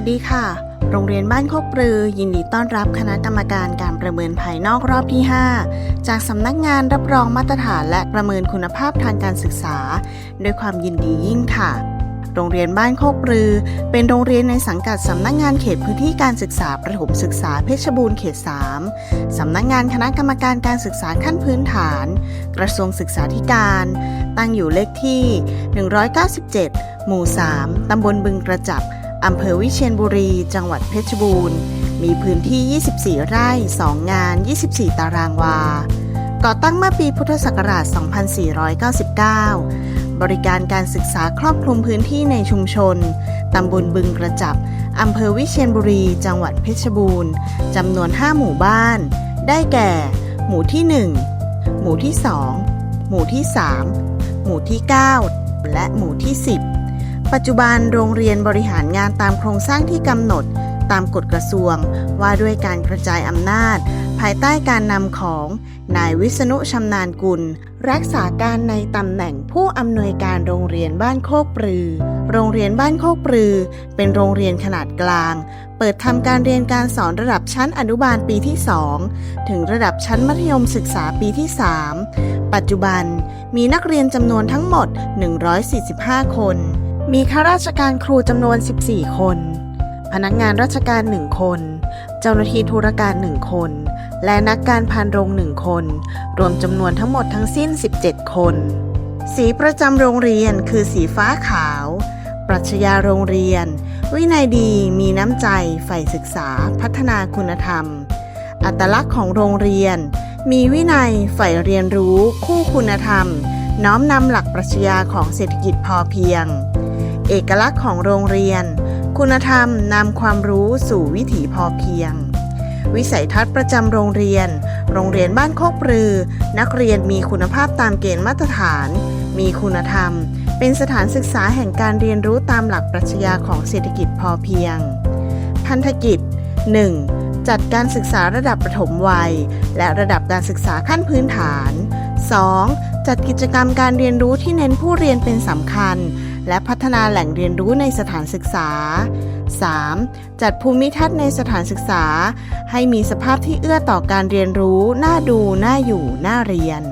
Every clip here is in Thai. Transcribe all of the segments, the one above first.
วัสดีค่ะ โรงเรียนบ้านโคกปรือ ยินดีต้อนรับคณะกรรมการการประเมินภายนอกรอบที่ 5 จากสำนักงานรับรองมาตรฐานและประเมินคุณภาพทางการศึกษา ด้วยความยินดียิ่งค่ะโรงเรียนบ้านโคกปรือ เป็นโรงเรียนในสังกัดสำนักงานเขตพื้นที่การศึกษาประถมศึกษาเพชรบูรณ์เขต 3 สำนักงานคณะกรรมการการศึกษาขั้นพื้นฐาน กระทรวงศึกษาธิการ ตั้งอยู่เลขที่ 197 หมู่ 3 ตำบลบึงกระจับ อำเภอวิเชียรบุรี จังหวัดเพชรบูรณ์ มีพื้นที่ 24 ไร่ 2 งาน 24 ตารางวา ก่อตั้งเมื่อปีพุทธศักราช 2499 บริการการศึกษาครอบคลุมพื้นที่ในชุมชน ตำบลบึงกระจับ อำเภอวิเชียรบุรี จังหวัดเพชรบูรณ์ จำนวน 5 หมู่บ้าน ได้แก่ หมู่ที่ 1 หมู่ที่ 2 หมู่ที่ 3 หมู่ที่ 9 และหมู่ที่ 10 ปัจจุบันโรงเรียนบริหารงานตามโครงสร้างที่กำหนดตามกฎกระทรวง ว่าด้วยการกระจายอำนาจ ภายใต้การนำของ นายวิษณุชำนาญกุล รักษาการในตำแหน่งผู้อำนวยการโรงเรียนบ้านโคกปรือ โรงเรียนบ้านโคกปรือ เป็นโรงเรียนขนาดกลาง เปิดทำการเรียนการสอนระดับชั้นอนุบาลปีที่ 2 ถึงระดับชั้นมัธยมศึกษาปีที่ 3 ปัจจุบันมีนักเรียนจำนวนทั้งหมด 145 คน มีข้าราชการครูจำนวน 14 คน พนักงานราชการ 1 คน เจ้าหน้าที่ธุรการ 1 คน และนักการพานโรง 1 คน รวมจำนวนทั้งหมดทั้งสิ้น 17 คน สีประจำโรงเรียนคือสีฟ้าขาว ปรัชญาโรงเรียน วินัยดีมีน้ำใจ ใฝ่ศึกษา พัฒนาคุณธรรม อัตลักษณ์ของโรงเรียน มีวินัย ใฝ่เรียนรู้ คู่คุณธรรม น้อมนำหลักปรัชญาของเศรษฐกิจพอเพียง เอกลักษณ์ของโรงเรียน คุณธรรมนำความรู้สู่วิถีพอเพียง วิสัยทัศน์ประจำโรงเรียน โรงเรียนบ้านโคกปรือ นักเรียนมีคุณภาพตามเกณฑ์มาตรฐาน มีคุณธรรม เป็นสถานศึกษาแห่งการเรียนรู้ตามหลักปรัชญาของเศรษฐกิจพอเพียง พันธกิจ 1. จัดการศึกษาระดับประถมวัย และระดับการศึกษาขั้นพื้นฐาน 2. จัดกิจกรรมการเรียนรู้ที่เน้นผู้เรียนเป็นสำคัญ และพัฒนาแหล่งเรียนรู้ในสถานศึกษา 3. จัดภูมิทัศน์ในสถานศึกษา ให้มีสภาพที่เอื้อต่อการเรียนรู้ น่าดู น่าอยู่ น่าเรียน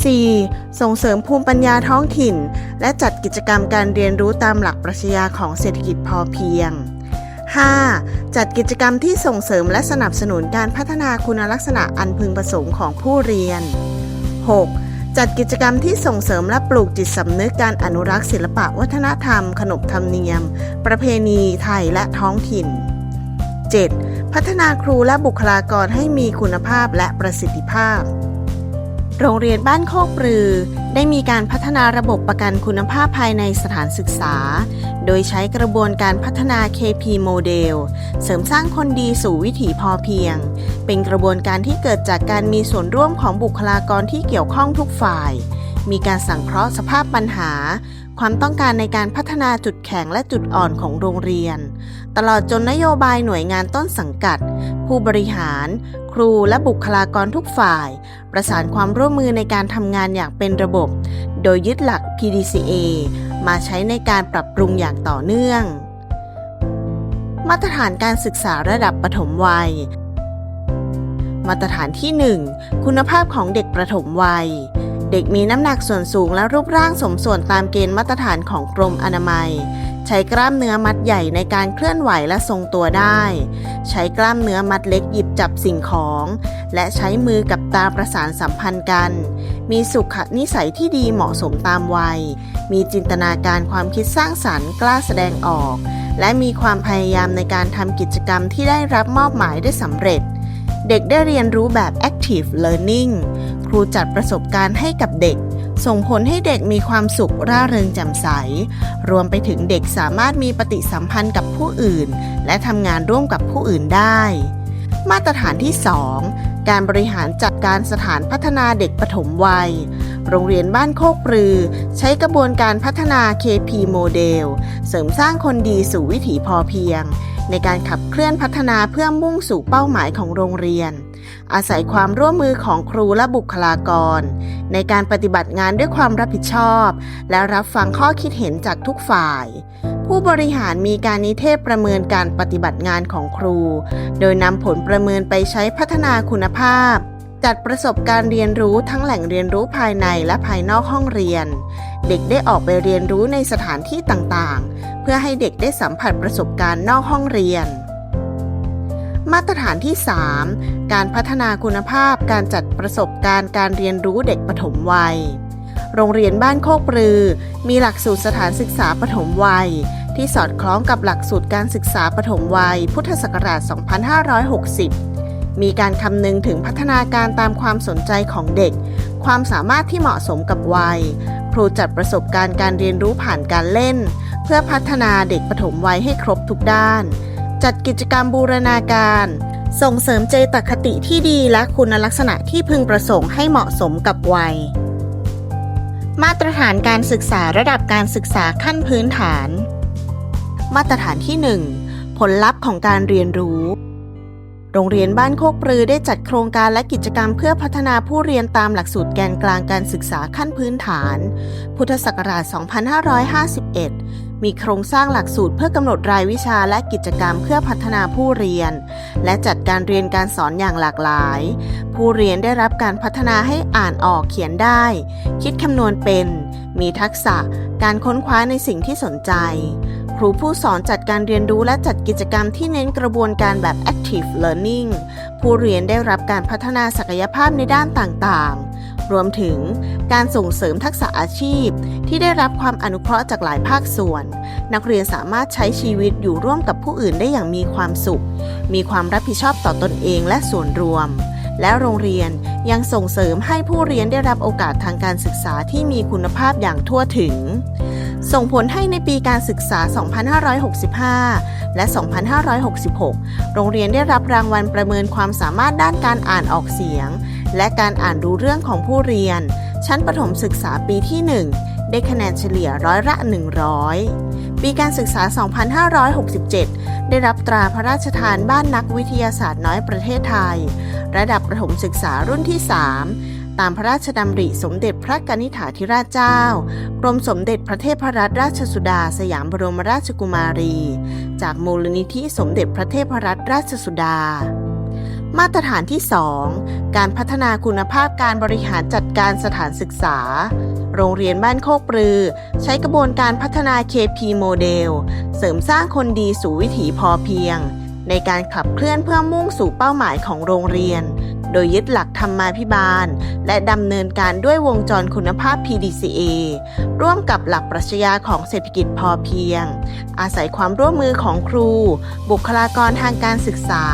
4. ส่งเสริมภูมิปัญญาท้องถิ่น และจัดกิจกรรมการเรียนรู้ตามหลักปรัชญาของเศรษฐกิจพอเพียง 5. จัดกิจกรรมที่ส่งเสริมและสนับสนุนการพัฒนาคุณลักษณะอันพึงประสงค์ของผู้เรียน 6. จัดกิจกรรมที่ส่งเสริมและปลูกจิตสำนึกการอนุรักษ์ศิลปะวัฒนธรรม ขนบธรรมเนียม ประเพณีไทยและท้องถิ่น 7. พัฒนาครูและบุคลากรให้มีคุณภาพและประสิทธิภาพ โรงเรียนบ้านโคกปรือ ได้มีการพัฒนาระบบประกันคุณภาพภายในสถานศึกษา โดยใช้กระบวนการพัฒนา KP โมเดล เสริมสร้างคนดีสู่วิถีพอเพียง เป็นกระบวนการที่เกิดจากการมีส่วนร่วมของบุคลากรที่เกี่ยวข้องทุกฝ่าย มีการสังเคราะห์สภาพปัญหา ความต้องการในการพัฒนาจุดแข็งและจุดอ่อนของโรงเรียน ตลอดจนนโยบายหน่วยงานต้นสังกัด ผู้บริหาร ครูและบุคลากรทุกฝ่าย ประสานความร่วมมือในการทำงานอย่างเป็นระบบ โดยยึดหลัก PDCA มาใช้ในการปรับปรุงอย่างต่อเนื่อง มาตรฐานการศึกษาระดับปฐมวัย มาตรฐานที่ 1 คุณภาพของเด็กประถมวัย เด็กมีน้ำหนักส่วนสูงและรูปร่างสมส่วนตามเกณฑ์มาตรฐานของกรมอนามัย ใช้กล้ามเนื้อมัดใหญ่ในการเคลื่อนไหวและทรงตัวได้ ใช้กล้ามเนื้อมัดเล็กหยิบจับสิ่งของ และใช้มือกับตาประสานสัมพันธ์กัน มีสุขนิสัยที่ดีเหมาะสมตามวัย มีจินตนาการความคิดสร้างสรรค์กล้าแสดงออก และมีความพยายามในการทำกิจกรรมที่ได้รับมอบหมายได้สำเร็จ เด็กได้เรียนรู้แบบ active learning ครูจัดประสบการณ์ให้กับเด็ก ส่งผลให้เด็กมีความสุขร่าเริงแจ่มใส รวมไปถึงเด็กสามารถมีปฏิสัมพันธ์กับผู้อื่น และทำงานร่วมกับผู้อื่นได้ มาตรฐานที่ 2 การบริหารจัดการสถานพัฒนาเด็กปฐมวัย โรงเรียนบ้านโคกปรือ ใช้กระบวนการพัฒนา KP โมเดล เสริมสร้างคนดีสู่วิถีพอเพียง ในการขับเคลื่อนพัฒนาเพื่อมุ่งสู่เป้าหมายของโรงเรียน อาศัยความร่วมมือของครูและบุคลากร ในการปฏิบัติงานด้วยความรับผิดชอบ และรับฟังข้อคิดเห็นจากทุกฝ่าย ผู้บริหารมีการนิเทศประเมินการปฏิบัติงานของครู โดยนำผลประเมินไปใช้พัฒนาคุณภาพ จัดประสบการณ์เรียนรู้ทั้งแหล่งเรียนรู้ภายในและภายนอกห้องเรียน เด็กได้ออกไปเรียนรู้ในสถานที่ต่างๆ เพื่อให้เด็กได้สัมผัสประสบการณ์นอกห้องเรียน มาตรฐานที่ 3 การพัฒนาคุณภาพการจัดประสบการณ์การเรียนรู้เด็กปฐมวัย โรงเรียนบ้านโคกปรือ มีหลักสูตรสถานศึกษาปฐมวัย ที่สอดคล้องกับหลักสูตรการศึกษาปฐมวัย พุทธศักราช 2560 มีการคำนึงถึงพัฒนาการตามความสนใจของเด็ก ความสามารถที่เหมาะสมกับวัย ครูจัดประสบการณ์การเรียนรู้ผ่านการเล่น เพื่อพัฒนาเด็กปฐมวัยให้ครบทุกด้าน จัดกิจกรรมบูรณาการ ส่งเสริมเจตคติที่ดีและคุณลักษณะที่พึงประสงค์ให้เหมาะสมกับวัย มาตรฐานการศึกษาระดับการศึกษาขั้นพื้นฐาน มาตรฐานที่ 1 ผลลัพธ์ของการเรียนรู้ โรงเรียนบ้านโคกปรือได้จัดโครงการและกิจกรรมเพื่อพัฒนาผู้เรียนตามหลักสูตรแกนกลางการศึกษาขั้นพื้นฐาน พุทธศักราช 2551 มีโครงสร้างหลักสูตรเพื่อกำหนดรายวิชาและกิจกรรมเพื่อพัฒนาผู้เรียน และจัดการเรียนการสอนอย่างหลากหลาย ผู้เรียนได้รับการพัฒนาให้อ่านออกเขียนได้ คิดคำนวณเป็น มีทักษะการค้นคว้าในสิ่งที่สนใจ ครูผู้สอนจัดการเรียนรู้และจัดกิจกรรมที่เน้นกระบวนการแบบ active learning ผู้เรียนได้รับการพัฒนาศักยภาพในด้านต่างๆ รวมถึงการส่งเสริมทักษะอาชีพ ที่ได้รับความอนุเคราะห์จากหลายภาคส่วน นักเรียนสามารถใช้ชีวิตอยู่ร่วมกับผู้อื่นได้อย่างมีความสุข มีความรับผิดชอบต่อตอนเองและส่วนรวม และโรงเรียนยังส่งเสริมให้ผู้เรียนได้รับโอกาสทางการศึกษาที่มีคุณภาพอย่างทั่วถึงส่งผลให้ในปีการศึกษา 2565 และ 2566 โรงเรียนได้รับรางวัลประเมินความสามารถด้านการอ่านออกเสียง และการอ่านรู้เรื่องของผู้เรียน ชั้นประถมศึกษาปีที่ 1 ได้คะแนนเฉลี่ยร้อยละ 100 ปีการศึกษา 2567 ได้รับตราพระราชทานบ้านนักวิทยาศาสตร์น้อยประเทศไทย ระดับประถมศึกษารุ่นที่ 3ตามพระราชดำริสมเด็จพระกนิษฐาธิราชเจ้า กรมสมเด็จพระเทพรัตนราชสุดาสยามบรมราชกุมารี จากมูลนิธิสมเด็จพระเทพรัตนราชสุดา มาตรฐานที่ 2 การพัฒนาคุณภาพการบริหารจัดการสถานศึกษา โรงเรียนบ้านโคกปรือ ใช้กระบวนการพัฒนา KP โมเดล เสริมสร้างคนดีสู่วิถีพอเพียง ในการขับเคลื่อนเพื่อมุ่งสู่เป้าหมายของโรงเรียน โดยยึดหลักธรรมาภิบาล และดำเนินการด้วยวงจรคุณภาพ PDCA ร่วมกับหลักปรัชญาของเศรษฐกิจพอเพียง อาศัยความร่วมมือของครู บุคลากรทางการศึกษา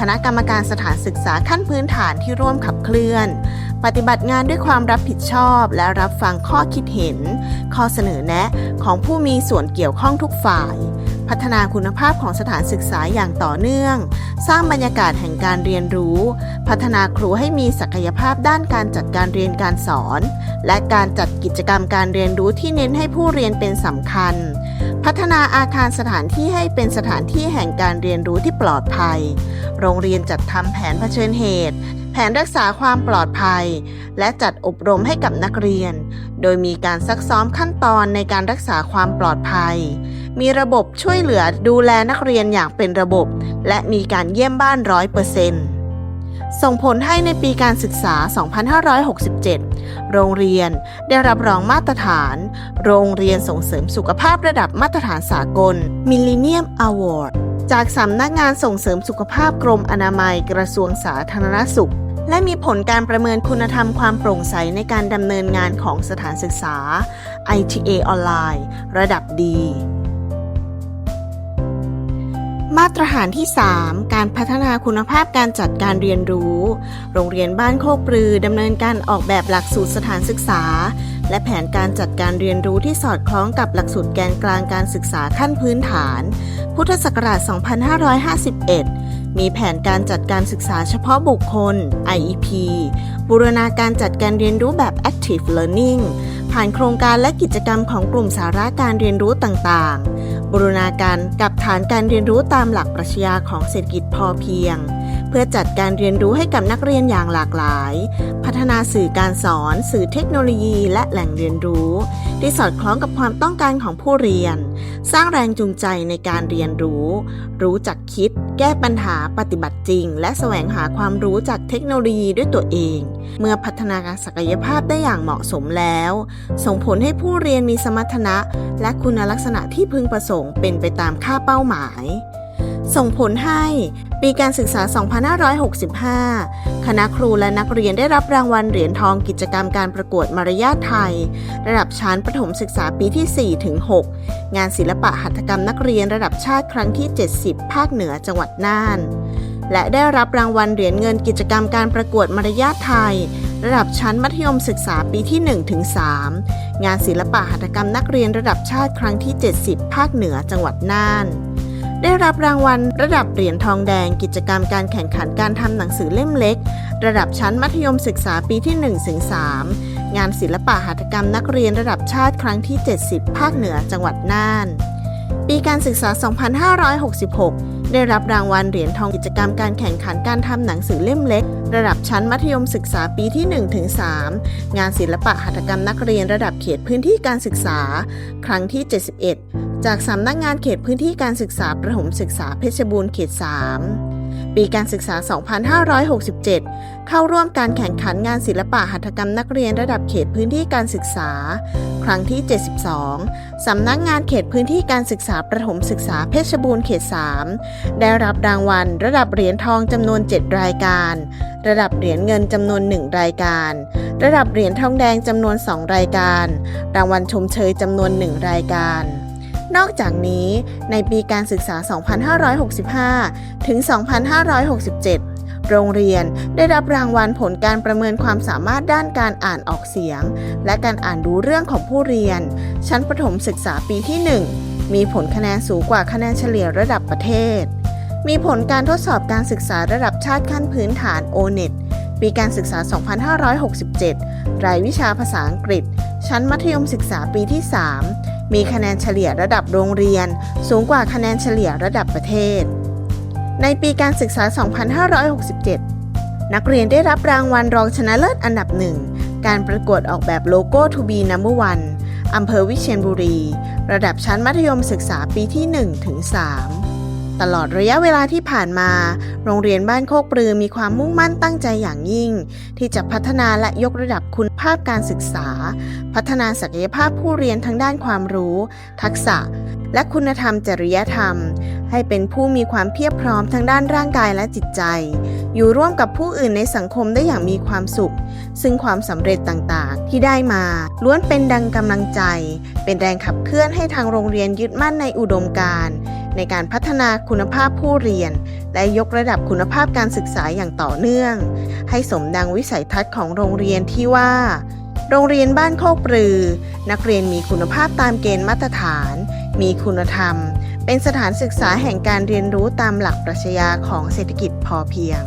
คณะกรรมการสถานศึกษาขั้นพื้นฐานที่ร่วมขับเคลื่อน ปฏิบัติงานด้วยความรับผิดชอบ และรับฟังข้อคิดเห็น ข้อเสนอแนะของผู้มีส่วนเกี่ยวข้องทุกฝ่าย พัฒนาคุณภาพของสถานศึกษาอย่างต่อเนื่อง สร้างบรรยากาศแห่งการเรียนรู้ พัฒนาครูให้มีศักยภาพด้านการจัดการเรียนการสอน และการจัดกิจกรรมการเรียนรู้ที่เน้นให้ผู้เรียนเป็นสำคัญ พัฒนาอาคารสถานที่ให้เป็นสถานที่แห่งการเรียนรู้ที่ปลอดภัย โรงเรียนจัดทำแผนเผชิญเหตุ แผนรักษาความปลอดภัย และจัดอบรมให้กับนักเรียน โดยมีการซักซ้อมขั้นตอนในการรักษาความปลอดภัย มีระบบช่วยเหลือดูแลนักเรียนอย่างเป็นระบบ และมีการเยี่ยมบ้านร้อยเปอร์เซ็นต์ส่งผลให้ในปีการศึกษา 2567 โรงเรียนได้รับรองมาตรฐาน โรงเรียนส่งเสริมสุขภาพระดับมาตรฐานสากล Millennium Award จากสำนักงานส่งเสริมสุขภาพกรมอนามัยกระทรวงสาธารณสุข และมีผลการประเมินคุณธรรมความโปร่งใสในการดำเนินงานของสถานศึกษา ITA ออนไลน์ ระดับดี มาตรฐานที่ 3 การพัฒนาคุณภาพการจัดการเรียนรู้ โรงเรียนบ้านโคกปรือดำเนินการออกแบบหลักสูตรสถานศึกษา และแผนการจัดการเรียนรู้ที่สอดคล้องกับหลักสูตรแกนกลางการศึกษาขั้นพื้นฐาน พุทธศักราช 2551 มีแผนการจัดการศึกษาเฉพาะบุคคล IEP บูรณาการจัดการเรียนรู้แบบ Active Learning ผ่านโครงการและกิจกรรมของกลุ่มสาระการเรียนรู้ต่างๆ บูรณาการกับฐานการเรียนรู้ตามหลักปรัชญาของเศรษฐกิจพอเพียง เพื่อจัดการเรียนรู้ให้กับนักเรียนอย่างหลากหลาย พัฒนาสื่อการสอน สื่อเทคโนโลยี และแหล่งเรียนรู้ ที่สอดคล้องกับความต้องการของผู้เรียน สร้างแรงจูงใจในการเรียนรู้ รู้จักคิด แก้ปัญหาปฏิบัติจริง และแสวงหาความรู้จากเทคโนโลยีด้วยตัวเอง เมื่อพัฒนาการศักยภาพได้อย่างเหมาะสมแล้ว ส่งผลให้ผู้เรียนมีสมรรถนะ และคุณลักษณะที่พึงประสงค์เป็นไปตามค่าเป้าหมายส่งผลให้ ปีการศึกษา 2565 คณะครูและนักเรียนได้รับรางวัลเหรียญทองกิจกรรมการประกวดมารยาทไทย ระดับชั้นประถมศึกษาปีที่ 4 ถึง 6 งานศิลปะหัตถกรรมนักเรียนระดับชาติครั้งที่ 70 ภาคเหนือจังหวัดน่าน และได้รับรางวัลเหรียญเงินกิจกรรมการประกวดมารยาทไทย ระดับชั้นมัธยมศึกษาปีที่ 1 ถึง 3 งานศิลปะหัตถกรรมนักเรียนระดับชาติครั้งที่ 70 ภาคเหนือจังหวัดน่าน ได้รับรางวัลระดับเหรียญทองแดง กิจกรรมการแข่งขันการทำหนังสือเล่มเล็ก ระดับชั้นมัธยมศึกษาปีที่1ถึง3งานศิลปะหัตถกรรมนักเรียนระดับชาติครั้งที่ 70 ภาคเหนือจังหวัดน่าน ปีการศึกษา 2566ได้รับรางวัลเหรียญทองกิจกรรมการแข่งขันการทำหนังสือเล่มเล็ก ระดับชั้นมัธยมศึกษาปีที่1ถึง3งานศิลปะหัตถกรรมนักเรียนระดับเขตพื้นที่การศึกษา ครั้งที่ 71 จากสำนักงานเขตพื้นที่การศึกษาประถมศึกษาเพชรบูรณ์เขต 3 ปีการศึกษา 2567 เข้าร่วมการแข่งขันงานศิลปะหัตถกรรมนักเรียนระดับเขตพื้นที่การศึกษา ครั้งที่ 72 สำนักงานเขตพื้นที่การศึกษาประถมศึกษาเพชรบูรณ์เขต 3 ได้รับรางวัล ระดับเหรียญทองจำนวน 7 รายการ ระดับเหรียญเงินจำนวน 1 รายการ ระดับเหรียญทองแดงจำนวน 2 รายการ รางวัลชมเชยจำนวน 1 รายการ นอกจากนี้ในปีการศึกษา 2565 ถึง 2567โรงเรียนได้รับรางวัลผลการประเมินความสามารถด้านการอ่านออกเสียง และการอ่านรู้เรื่องของผู้เรียน ชั้นประถมศึกษาปีที่ 1 มีผลคะแนนสูงกว่าคะแนนเฉลี่ยระดับประเทศ มีผลการทดสอบการศึกษาระดับชาติขั้นพื้นฐาน O-NET ปีการศึกษา 2567 รายวิชาภาษาอังกฤษ ชั้นมัธยมศึกษาปีที่ 3 มีคะแนนเฉลี่ยระดับโรงเรียน สูงกว่าคะแนนเฉลี่ยระดับประเทศ ในปีการศึกษา 2567 นักเรียนได้รับรางวัลรองชนะเลิศอันดับหนึ่ง การประกวดออกแบบโลโก้ To be number one อำเภอวิเชียรบุรี ระดับชั้นมัธยมศึกษาปีที่ 1 ถึง 3 ตลอดระยะเวลาที่ผ่านมา โรงเรียนบ้านโคกปลือมีความมุ่งมั่นตั้งใจอย่างยิ่ง ที่จะพัฒนาและยกระดับคุณภาพการศึกษา พัฒนาศักยภาพผู้เรียนทั้งด้านความรู้ ทักษะ และคุณธรรมจริยธรรม ให้เป็นผู้มีความเพียบพร้อมทั้งด้านร่างกายและจิตใจ อยู่ร่วมกับผู้อื่นในสังคมได้อย่างมีความสุข ซึ่งความสำเร็จต่างๆ ที่ได้มา ล้วนเป็นดังกำลังใจ เป็นแรงขับเคลื่อนให้ทางโรงเรียนยึดมั่นในอุดมการณ์ ในการพัฒนาคุณภาพผู้เรียน และยกระดับคุณภาพการศึกษาอย่างต่อเนื่อง ให้สมดังวิสัยทัศน์ของโรงเรียนที่ว่า โรงเรียนบ้านโคกปรือ นักเรียนมีคุณภาพตามเกณฑ์มาตรฐาน มีคุณธรรม เป็นสถานศึกษาแห่งการเรียนรู้ตามหลักปรัชญาของเศรษฐกิจพอเพียง